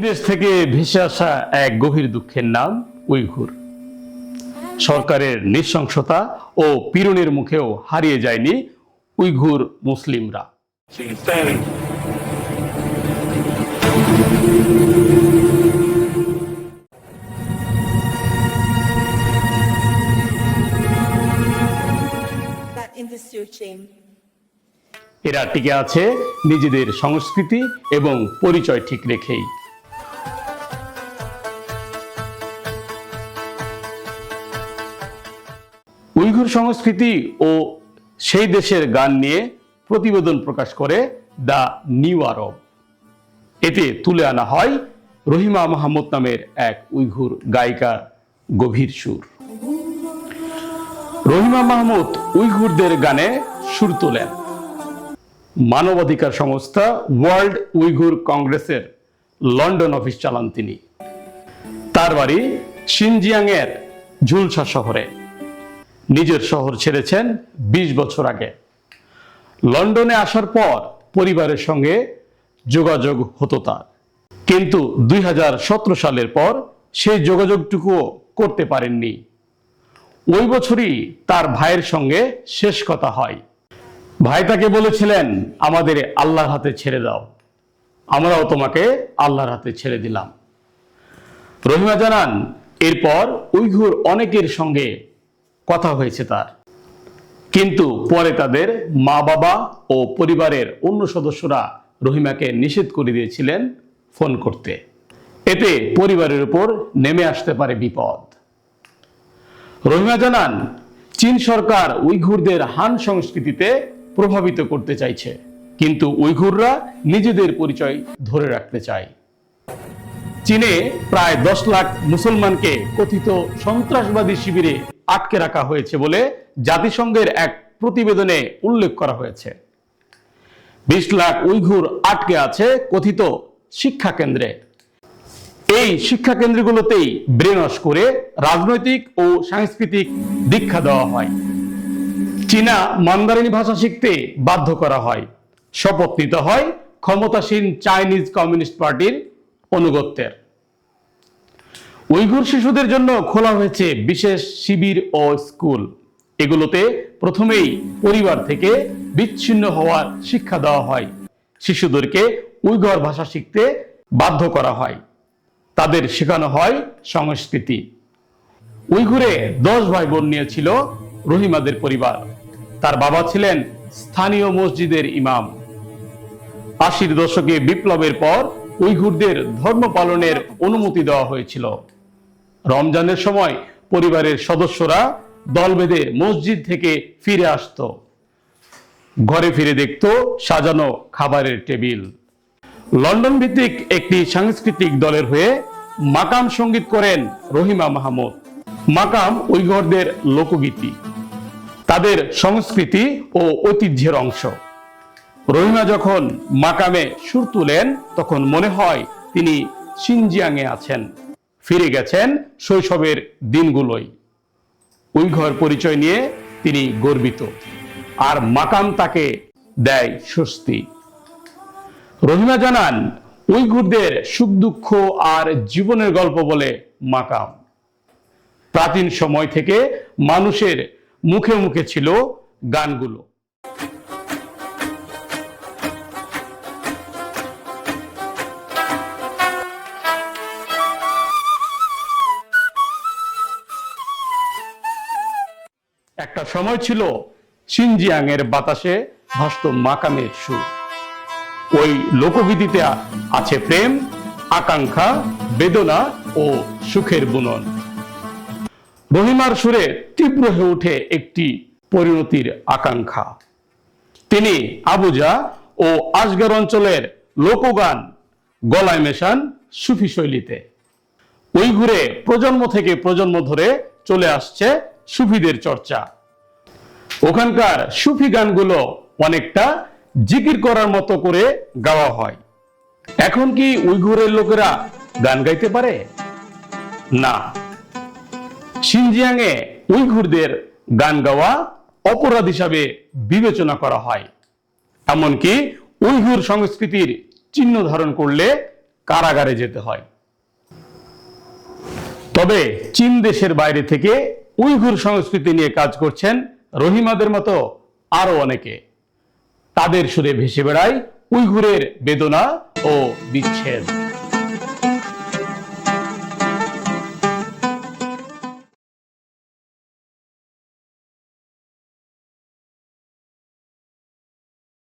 দেশ থেকে ভেসে আসা এক গভীর দুঃখের নাম উইঘুর। সরকারের নৃশংসতা ও পীড়নের মুখেও হারিয়ে যায়নি উইঘুর মুসলিমরা। এরা টিকে আছে নিজেদের সংস্কৃতি এবং পরিচয় ঠিক রেখেই। সংস্কৃতি ও সেই দেশের গান নিয়ে প্রতিবেদন প্রকাশ করে দ্য নিউ আরব। এতে তুলে আনা হয় রহিমা মাহমুদ নামের এক উইঘুর গায়িকার গভীর সুর। রহিমা মাহমুদ উইঘুরদের গানে সুর তোলেন। মানবাধিকার সংস্থা ওয়ার্ল্ড উইঘুর কংগ্রেসের লন্ডন অফিস চালান তিনি। তার বাড়ি সিনজিয়াংয়ের ঝুলসা শহরে। নিজের শহর ছেড়েছেন ২০ বছর আগে। লন্ডনে আসার পর পরিবারের সঙ্গে যোগাযোগ হতো তার। কিন্তু দুই হাজার সতেরো সালের পর সেই যোগাযোগটুকুও করতে পারেননি। ওই বছরই তার ভাইয়ের সঙ্গে শেষ কথা হয়। ভাই তাকে বলেছিলেন, আমাদের আল্লাহর হাতে ছেড়ে দাও। আমরাও তোমাকে আল্লাহর হাতে ছেড়ে দিলাম। রহিমা জানান, এরপর উইঘুর অনেকের সঙ্গে কথা হয়েছে তার। কিন্তু পরে তাদের মা বাবা ও পরিবারের অন্য সদস্যরা রহিমাকে নিষেধ করে দিয়েছিলেন ফোন করতে। এতে পরিবারের উপর নেমে আসতে পারে বিপদ। রহিমা জানান, চীন সরকার উইঘুরদের হান সংস্কৃতিতে প্রভাবিত করতে চাইছে, কিন্তু উইঘুররা নিজেদের পরিচয় ধরে রাখতে চায়। চীনে প্রায় দশ লাখ মুসলমানকে কথিত সন্ত্রাসবাদী শিবিরে আটকে রাখা হয়েছে বলে জাতিসংঘের এক প্রতিবেদনে উল্লেখ করা হয়েছে। বিশ লাখ উইঘুর আটকে আছে কথিত শিক্ষা কেন্দ্রে। এই শিক্ষা কেন্দ্রগুলোতেই ব্রেনওয়াশ করে রাজনৈতিক ও সাংস্কৃতিক দীক্ষা দেওয়া হয়। চীনা মান্দারিনী ভাষা শিখতে বাধ্য করা হয়। শপথ নিতে হয় ক্ষমতাসীন চাইনিজ কমিউনিস্ট পার্টির অনুগত্যের। উইঘুর শিশুদের জন্য খোলা হয়েছে বিশেষ শিবির ও স্কুল। এগুলোতে প্রথমেই পরিবার থেকে বিচ্ছিন্ন হওয়ার শিক্ষা দেওয়া হয়। শিশুদেরকে উইঘর ভাষা শিখতে বাধ্য করা হয়। তাদের শেখানো হয় সংস্কৃতি। উইঘুরে দশ ভাই বোন নিয়েছিল রহিমাদের পরিবার। তার বাবা ছিলেন স্থানীয় মসজিদের ইমাম। আশির দশকে বিপ্লবের পর উইঘুরদের ধর্ম পালনের অনুমতি দেওয়া হয়েছিল। রমজানের সময় পরিবারের সদস্যরা দল বেঁধে মসজিদ থেকে ফিরে আসতো। ঘরে ফিরে দেখত সাজানো খাবারের টেবিল। লন্ডন ভিত্তিক একটি সাংস্কৃতিক দলের হয়ে মাকাম সংগীত করেন রহিমা মাহমুদ। মাকাম উইঘরদের লোকগীতি। তাদের সংস্কৃতি ও ঐতিহ্যের অংশ। রহিমা যখন মাকামে সুর তুলেন, তখন মনে হয় তিনি সিনজিয়াংয়ে আছেন। ফিরে গেছেন শৈশবের দিনগুলোই উইঘর পরিচয় নিয়ে তিনি গর্বিত। আর মাকাম তাকে দেয় স্বস্তি। রহিমা জানান উইঘুরদের সুখ দুঃখ আর জীবনের গল্প বলে মাকাম। প্রাচীন সময় থেকে মানুষের মুখে মুখে ছিল গানগুলো। একটা সময় ছিল সিনজিয়াং এর বাতাসে ভাসত মাকামের সুর। ওই লোকগীতিতে আছে প্রেম, আকাঙ্ক্ষা, বেদনা ও সুখের বুনন। রহিমার সুরে তীব্র হয়ে ওঠে একটি পরিণতির আকাঙ্ক্ষা। তিনি আবুজা ও আসগর অঞ্চলের লোকগান, গলায় মেশান সুফি শৈলীতে। ওই ঘুরে প্রজন্ম থেকে প্রজন্ম ধরে চলে আসছে সুফিদের চর্চা। ওখানকার সুফি গানগুলো অনেকটা জিকির করার মতো করে গাওয়া হয়। এখন কি উইঘুরের লোকেরা গান গাইতে পারে? না। সিনজিয়াংয়ে উইঘুরদের গান গাওয়া অপরাধ হিসাবে বিবেচনা করা হয়। এমনকি উইঘুর সংস্কৃতির চিহ্ন ধারণ করলে কারাগারে যেতে হয়। তবে চীন দেশের বাইরে থেকে উইঘুর সংস্কৃতি নিয়ে কাজ করছেন রহিমাদের মতো আরও অনেকে। তাদের সুরে ভেসে বেড়ায় উইঘুরের বেদনা ও বিচ্ছেদ।